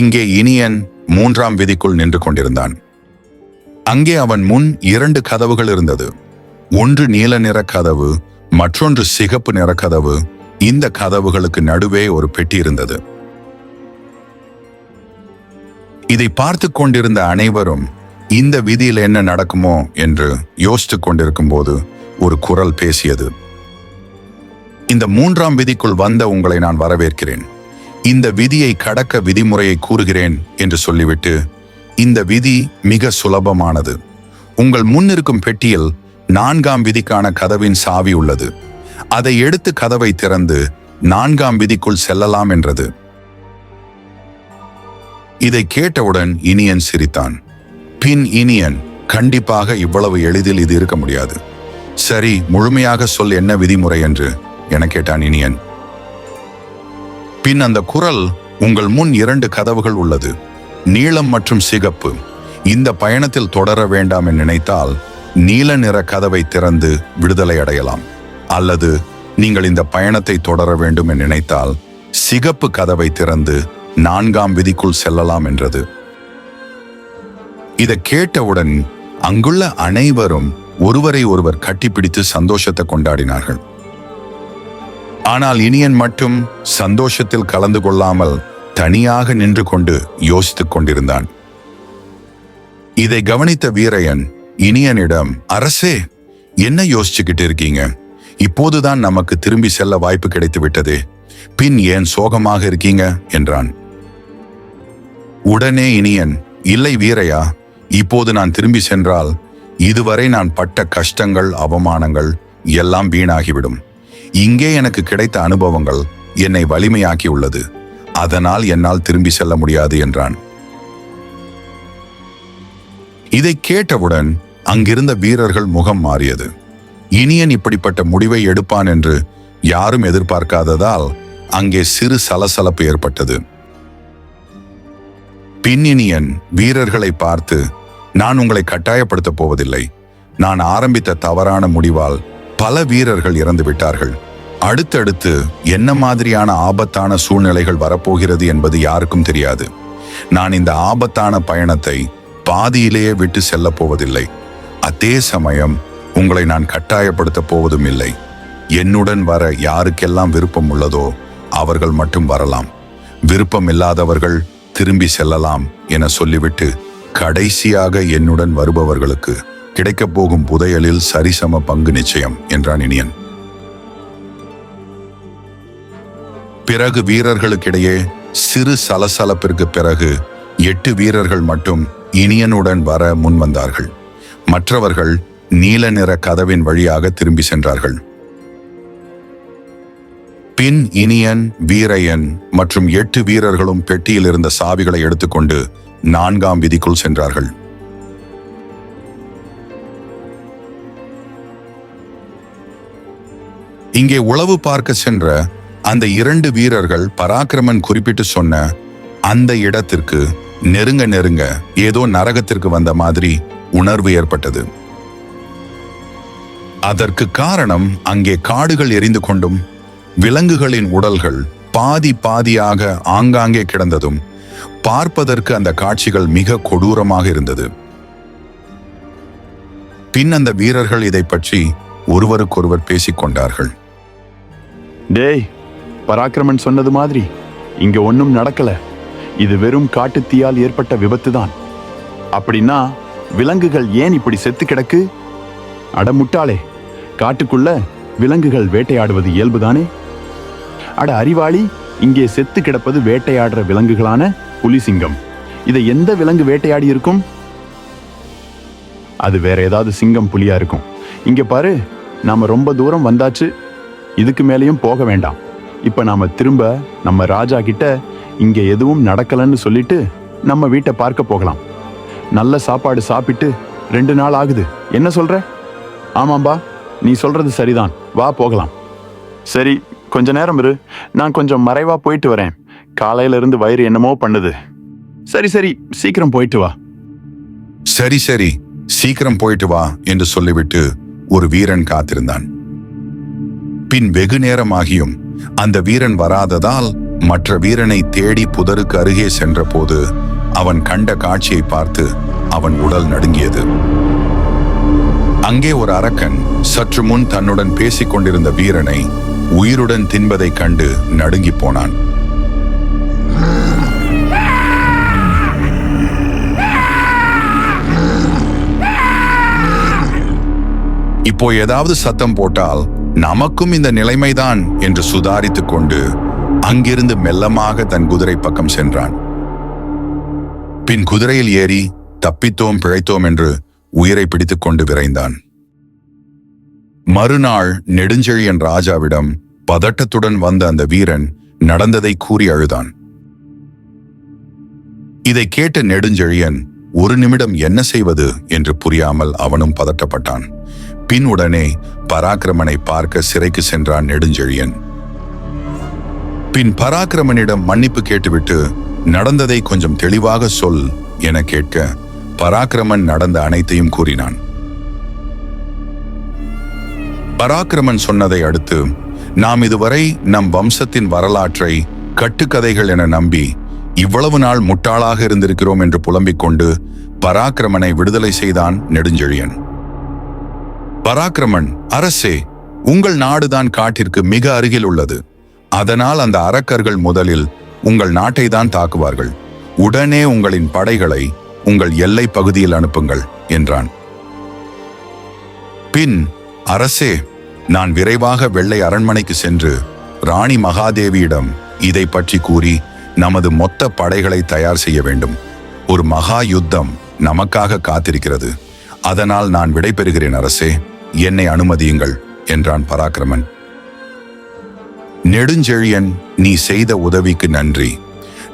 இங்கே இனியன் மூன்றாம் விதிக்குள் நின்று கொண்டிருந்தான். அங்கே அவன் முன் இரண்டு கதவுகள் இருந்தது. ஒன்று நீல நிற கதவு மற்றொன்று சிகப்பு நிற கதவு. இந்த கதவுகளுக்கு நடுவே ஒரு பெட்டி இருந்தது. இதை பார்த்து கொண்டிருந்த அனைவரும் இந்த விதியில் என்ன நடக்குமோ என்று யோசித்து கொண்டிருக்கும் போது ஒரு குரல் பேசியது. இந்த மூன்றாம் விதிக்குள் வந்த உங்களை நான் வரவேற்கிறேன். இந்த விதியை கடக்க விதிமுறையை கூறுகிறேன் என்று சொல்லிவிட்டு இந்த விதி மிக சுலபமானது. உங்கள் முன் இருக்கும் பெட்டியில் நான்காம் விதிக்கான கதவின் சாவி உள்ளது. அதை எடுத்து கதவை திறந்து நான்காம் விதிக்குள் செல்லலாம் என்றது. இதை கேட்டவுடன் இனியன் சிரித்தான். பின் இனியன் கண்டிப்பாக இவ்வளவு எளிதில் இது இருக்க முடியாது. சரி முழுமையாக சொல் என்ன விதிமுறை என்று என கேட்டான் இனியன். பின் அந்த குரல் உங்கள் முன் இரண்டு கதவுகள் உள்ளது நீளம் மற்றும் சிகப்பு. இந்த பயணத்தில் தொடர வேண்டாம் என நினைத்தால் நீல நிற கதவை திறந்து விடுதலை அடையலாம். அல்லது நீங்கள் இந்த பயணத்தை தொடர வேண்டும் என நினைத்தால் சிகப்பு கதவை திறந்து நான்காம் விதிக்குள் செல்லலாம் என்றது. இதை கேட்டவுடன் அங்குள்ள அனைவரும் ஒருவரை ஒருவர் கட்டிப்பிடித்து சந்தோஷத்தை கொண்டாடினார்கள். ஆனால் இனியன் மட்டும் சந்தோஷத்தில் கலந்து கொள்ளாமல் தனியாக நின்று கொண்டு யோசித்துக் கொண்டிருந்தான். இதை கவனித்த வீரையன் இனியனிடம் அரசே என்ன யோசிச்சுக்கிட்டு இருக்கீங்க? இப்போதுதான் நமக்கு திரும்பி செல்ல வாய்ப்பு கிடைத்து விட்டது. பின் ஏன் சோகமாக இருக்கீங்க? என்றான். உடனே இனியன் இல்லை வீரையா இப்போது நான் திரும்பி சென்றால் இதுவரை நான் பட்ட கஷ்டங்கள் அவமானங்கள் எல்லாம் வீணாகிவிடும். இங்கே எனக்கு கிடைத்த அனுபவங்கள் என்னை வலிமையாக்கி உள்ளது அதனால் என்னால் திரும்பி செல்ல முடியாது என்றான். இதை கேட்டவுடன் அங்கிருந்த வீரர்கள் முகம் மாறியது. இனியன் இப்படிப்பட்ட முடிவை எடுப்பான் என்று யாரும் எதிர்பார்க்காததால் அங்கே சிறு சலசலப்பு ஏற்பட்டது. பின்னினியன் வீரர்களை பார்த்து நான் உங்களை கட்டாயப்படுத்தப் போவதில்லை. நான் ஆரம்பித்த தவறான முடிவால் பல வீரர்கள் இறந்து விட்டார்கள் அடுத்தடுத்து என்ன மாதிரியான ஆபத்தான சூழ்நிலைகள் வரப்போகிறது என்பது யாருக்கும் தெரியாது. நான் இந்த ஆபத்தான பயணத்தை பாதியிலேயே விட்டு செல்லப் போவதில்லை. அதே சமயம் உங்களை நான் கட்டாயப்படுத்தப் போவதும் இல்லை. என்னுடன் வர யாருக்கெல்லாம் விருப்பம் உள்ளதோ அவர்கள் மட்டும் வரலாம். விருப்பம் இல்லாதவர்கள் திரும்பி செல்லலாம் என சொல்லிவிட்டு கடைசியாக என்னுடன் வருபவர்களுக்கு கிடைக்கப் போகும் புதையலில் சரிசம பங்கு நிச்சயம் என்றான் இனியன். பிறகு வீரர்களுக்கிடையே சிறு சலசலப்பிற்கு பிறகு எட்டு வீரர்கள் மட்டும் இனியனுடன் வர முன் வந்தார்கள். மற்றவர்கள் நீல நிற கதவின் வழியாக திரும்பி சென்றார்கள். பின் இனியன் வீரையன் மற்றும் எட்டு வீரர்களும் பெட்டியில் இருந்த சாவிகளை எடுத்துக்கொண்டு நான்காம் விதிக்குள் சென்றார்கள். இங்கே உளவு பார்க்க சென்ற அந்த இரண்டு வீரர்கள் பராக்கிரமன் குறிப்பிட்டு சொன்ன அந்த இடத்திற்கு நெருங்க நெருங்க ஏதோ நரகத்திற்கு வந்த மாதிரி உணர்வு ஏற்பட்டது. அதற்கு காரணம் அங்கே காடுகள் எரிந்து கொண்டும் விலங்குகளின் உடல்கள் பாதி பாதியாக ஆங்காங்கே கிடந்ததும் பார்ப்பதற்கு அந்த காட்சிகள் மிக கொடூரமாக இருந்தது. பின் அந்த வீரர்கள் இதை பற்றி ஒருவருக்கொருவர் பேசிக்கொண்டார்கள் டேய் பராக்கிரமன் சொன்னது மாதிரி. இங்க ஒன்றும் நடக்கல. இது வெறும் காட்டுத்தீயால் ஏற்பட்ட விபத்து தான் அப்படின்னா விலங்குகள் ஏன் இப்படி செத்து கிடக்கு? அட முட்டாளே காட்டுக்குள்ள விலங்குகள் வேட்டையாடுவது இயல்புதானே? அட அறிவாளி இங்கே செத்து கிடப்பது வேட்டையாடுற விலங்குகளான புலி சிங்கம் இதை எந்த விலங்கு வேட்டையாடி இருக்கும்? அது வேற ஏதாவது சிங்கம் புலியா இருக்கும். இங்க பாரு நாம ரொம்ப தூரம் வந்தாச்சு. இதுக்கு மேலேயும் போக வேண்டாம். இப்போ நாம் திரும்ப நம்ம ராஜா கிட்ட இங்கே எதுவும் நடக்கலன்னு சொல்லிட்டு நம்ம வீட்டை பார்க்க போகலாம். நல்ல சாப்பாடு சாப்பிட்டு ரெண்டு நாள் ஆகுது. என்ன சொல்கிற ஆமாம்பா நீ சொல்கிறது சரிதான். வா போகலாம். சரி கொஞ்ச நேரம் இரு. நான் கொஞ்சம் மறைவா போயிட்டு வரேன். காலையிலிருந்து வயிறு என்னமோ பண்ணுது. சரி சரி சீக்கிரம் போயிட்டு வா. சரி சரி சீக்கிரம் போயிட்டு வா என்று சொல்லிவிட்டு ஒரு வீரன் காத்திருந்தான். பின் வெகு நேரமாகியும் அந்த வீரன் வராததால் மற்ற வீரனை தேடி புதருக்கு அருகே சென்றபோது அவன் கண்ட காட்சியை பார்த்து அவன் உடல் நடுங்கியது. அங்கே ஒரு அரக்கன் சற்று முன் தன்னுடன் பேசிக் கொண்டிருந்த வீரனை உயிருடன் தின்பதைக் கண்டு நடுங்கிப் போனான். இப்போ ஏதாவது சத்தம் போட்டால் நமக்கும் இந்த நிலைமைதான் என்று சுதாரித்துக் கொண்டு அங்கிருந்து மெல்லமாக தன் குதிரை பக்கம் சென்றான். பின் குதிரையில் ஏறி தப்பித்தோம் பிழைத்தோம் என்று உயிரை பிடித்துக் கொண்டு விரைந்தான். மறுநாள் நெடுஞ்செழியன் ராஜாவிடம் பதட்டத்துடன் வந்த அந்த வீரன் நடந்ததை கூறி அழுதான். இதை கேட்ட நெடுஞ்செழியன் ஒரு நிமிடம் என்ன செய்வது? என்று புரியாமல் அவனும் பதட்டப்பட்டான். பின் உடனே பராக்கிரமனை பார்க்க சிறைக்கு சென்றான் நெடுஞ்செழியன். பின் பராக்கிரமனிடம் மன்னிப்பு கேட்டுவிட்டு நடந்ததை கொஞ்சம் தெளிவாக சொல் என கேட்க பராக்கிரமன் நடந்த அனைத்தையும் கூறினான். பராக்கிரமன் சொன்னதை அடுத்து நாம் இதுவரை நம் வம்சத்தின் வரலாற்றை கட்டுக்கதைகள் என நம்பி இவ்வளவு நாள் முட்டாளாக இருந்திருக்கிறோம் என்று புலம்பிக் கொண்டு பராக்கிரமனை விடுதலை செய்தான் நெடுஞ்செழியன். பராக்கிரமன் அரசே உங்கள் நாடுதான் காட்டிற்கு மிக அருகில் உள்ளது. அதனால் அந்த அரக்கர்கள் முதலில் உங்கள் நாட்டை தான் தாக்குவார்கள். உடனே உங்களின் படைகளை உங்கள் எல்லை பகுதியில் அனுப்புங்கள் என்றான். பின் அரசே நான் விரைவாக வெள்ளை அரண்மனைக்கு சென்று ராணி மகாதேவியிடம் இதை பற்றி கூறி நமது மொத்த படைகளை தயார் செய்ய வேண்டும். ஒரு மகா யுத்தம் நமக்காக காத்திருக்கிறது. அதனால் நான் விடைபெறுகிறேன் அரசே. என்னை அனுமதியுங்கள் என்றான் பராக்கிரமன். நெடுஞ்செழியன் நீ செய்த உதவிக்கு நன்றி.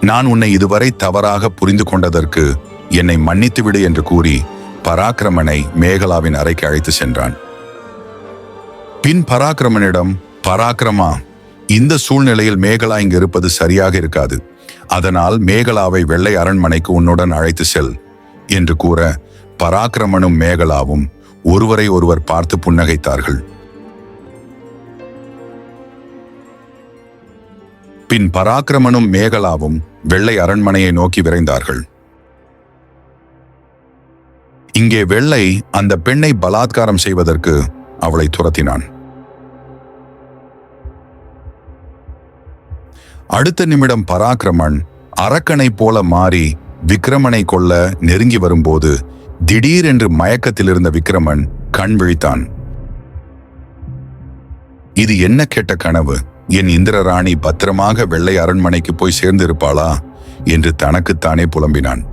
நான் உன்னை இதுவரை தவறாக புரிந்து கொண்டதற்கு என்னை மன்னித்துவிடு என்று கூறி பராக்கிரமனை மேகலாவின் அறைக்கு அழைத்து சென்றான். பின் பராக்கிரமனிடம் பராக்கிரமா இந்த சூழ்நிலையில் மேகலா இங்கு இருப்பது சரியாக இருக்காது. அதனால் மேகலாவை வெள்ளை அரண்மனைக்கு உன்னுடன் அழைத்து செல் என்று கூற பராக்கிரமனும் மேகலாவும் ஒருவரை ஒருவர் பார்த்து புன்னகைத்தார்கள். பின் பராக்கிரமனும் மேகலாவும் வெள்ளை அரண்மனையை நோக்கி விரைந்தார்கள். இங்கே வெள்ளை அந்த பெண்ணை பலாத்காரம் செய்வதற்கு அவளை துரத்தினான். அடுத்த நிமிடம் பராக்கிரமன் அரக்கனை போல மாறி விக்ரமனை கொல்ல நெருங்கி வரும்போது திடீரென்று மயக்கத்தில் இருந்த விக்ரமன் கண் விழித்தான். இது என்ன கெட்ட கனவு? என் இந்திரராணி பத்திரமாக வெள்ளை அரண்மனைக்கு போய் சேர்ந்திருப்பாளா? என்று தனக்குத்தானே புலம்பினான்.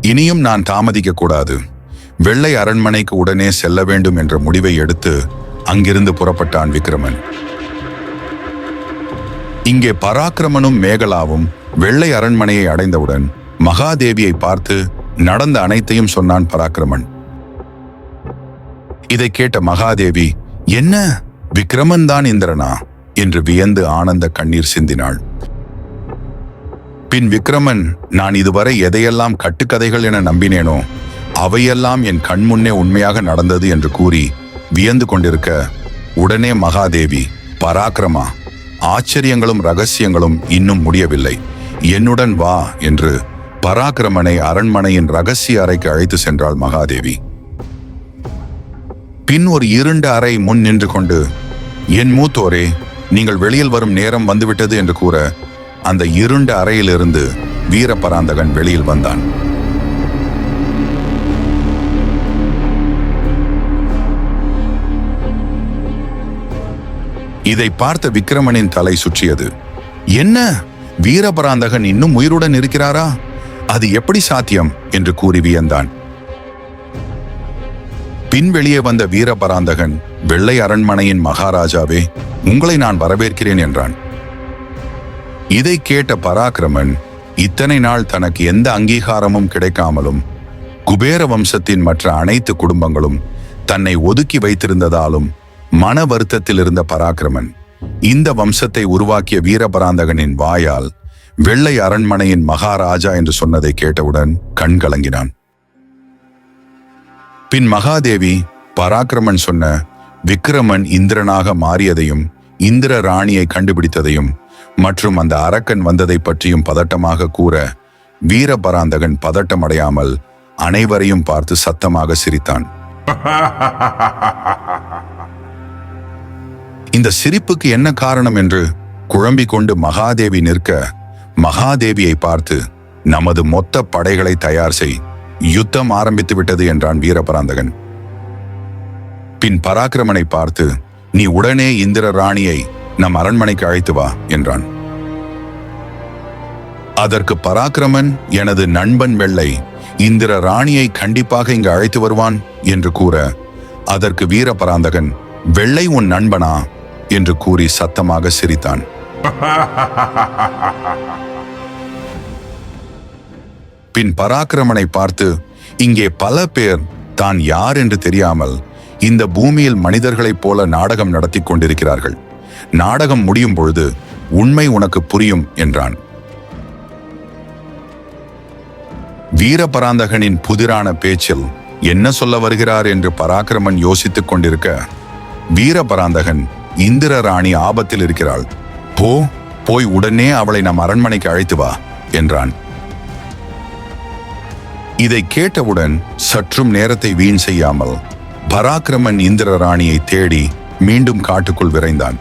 இனியும் நான் தாமதிக்க கூடாது. வெள்ளை அரண்மனைக்கு உடனே செல்ல வேண்டும் என்ற முடிவை எடுத்து அங்கிருந்து புறப்பட்டான் விக்ரமன். இங்கே பராக்கிரமனும் மேகலாவும் வெள்ளை அரண்மனையை அடைந்தவுடன் மகாதேவியை பார்த்து நடந்த அனைத்தையும் சொன்னான் பராக்கிரமன். இதை கேட்ட மகாதேவி என்ன? விக்ரமன் தான் இந்திரனா? என்று வியந்து ஆனந்த கண்ணீர் சிந்தினாள். பின் விக்ரமன் நான் இதுவரை எதையெல்லாம் கட்டுக்கதைகள் என நம்பினேனோ அவையெல்லாம் என் கண்முன்னே உண்மையாக நடந்தது என்று கூறி வியந்து கொண்டிருக்க உடனே மகாதேவி பராக்கிரமா ஆச்சரியங்களும் ரகசியங்களும் இன்னும் முடியவில்லை. என்னுடன் வா என்று பராக்கிரமனை அரண்மனையின் ரகசிய அறைக்கு அழைத்து சென்றாள் மகாதேவி. பின் ஒரு இருண்ட அறை முன் நின்று கொண்டு என் மூத்தோரே நீங்கள் வெளியில் வரும் நேரம் வந்துவிட்டது என்று கூற அந்த இருண்ட அறையிலிருந்து வீரபராந்தகன் வெளியில் வந்தான். இதை பார்த்த விக்ரமனின் தலை சுற்றியது. என்ன? வீரபராந்தகன் இன்னும் உயிருடன் இருக்கிறாரா? அது எப்படி சாத்தியம்? என்று கூறி வியந்தான். பின் வெளியே வந்த வீரபராந்தகன் வெள்ளை அரண்மனையின் மகாராஜாவே உங்களை நான் வரவேற்கிறேன் என்றான். இதை கேட்ட பராக்கிரமன் இத்தனை நாள் தனக்கு எந்த அங்கீகாரமும் கிடைக்காமலும் குபேர வம்சத்தின் மற்ற அனைத்து குடும்பங்களும் தன்னை ஒதுக்கி வைத்திருந்ததாலும் மன வருத்தத்தில் இருந்த பராக்கிரமன் இந்த வம்சத்தை உருவாக்கிய வீரபராந்தகனின் வாயால் வெள்ளை அரண்மனையின் மகாராஜா என்று சொன்னதை கேட்டவுடன் கண் கலங்கினான். பின் மகாதேவி பராக்கிரமன் சொன்ன விக்ரமன் இந்திரனாக மாறியதையும் இந்திர ராணியை கண்டுபிடித்ததையும் மற்றும் அந்த அரக்கன் வந்ததை பற்றியும் பதட்டமாக கூற வீரபராந்தகன் பதட்டமடையாமல் அனைவரையும் பார்த்து சத்தமாக சிரித்தான். இந்த சிரிப்புக்கு என்ன காரணம் என்று குழம்பிக் கொண்டு மகாதேவி நிற்க மகாதேவியை பார்த்து நமது மொத்த படைகளை தயார் செய். யுத்தம் ஆரம்பித்து விட்டது என்றான் வீரபராந்தகன். பின் பராக்கிரமனை பார்த்து நீ உடனே இந்திர ராணியை நம் அரண்மனைக்கு அழைத்து வா என்றான். அதற்கு பராக்கிரமன் எனது நண்பன் வெள்ளை இந்திர ராணியை கண்டிப்பாக இங்கு அழைத்து வருவான் என்று கூற அதற்கு வீரபராந்தகன் வெள்ளை உன் நண்பனா? என்று கூறி சத்தமாக சிரித்தான். பின் பராக்கிரமனை பார்த்து இங்கே பல பேர் தான் யார் என்று தெரியாமல் இந்த பூமியில் மனிதர்களைப் போல நாடகம் நடத்தி கொண்டிருக்கிறார்கள். நாடகம் முடியும் பொழுது உண்மை உனக்கு புரியும் என்றான். வீரபராந்தகனின் புதிரான பேச்சில் என்ன சொல்ல வருகிறார் என்று பராக்கிரமன் யோசித்துக் கொண்டிருக்க வீரபராந்தகன் இந்திர ராணி ஆபத்தில் இருக்கிறாள். போ போய் உடனே அவளை நம் அரண்மனைக்கு அழைத்து வா என்றான். இதை கேட்டவுடன் சற்றும் நேரத்தை வீண் செய்யாமல் பராக்கிரமன் இந்திர ராணியை தேடி மீண்டும் காட்டுக்குள் விரைந்தான்.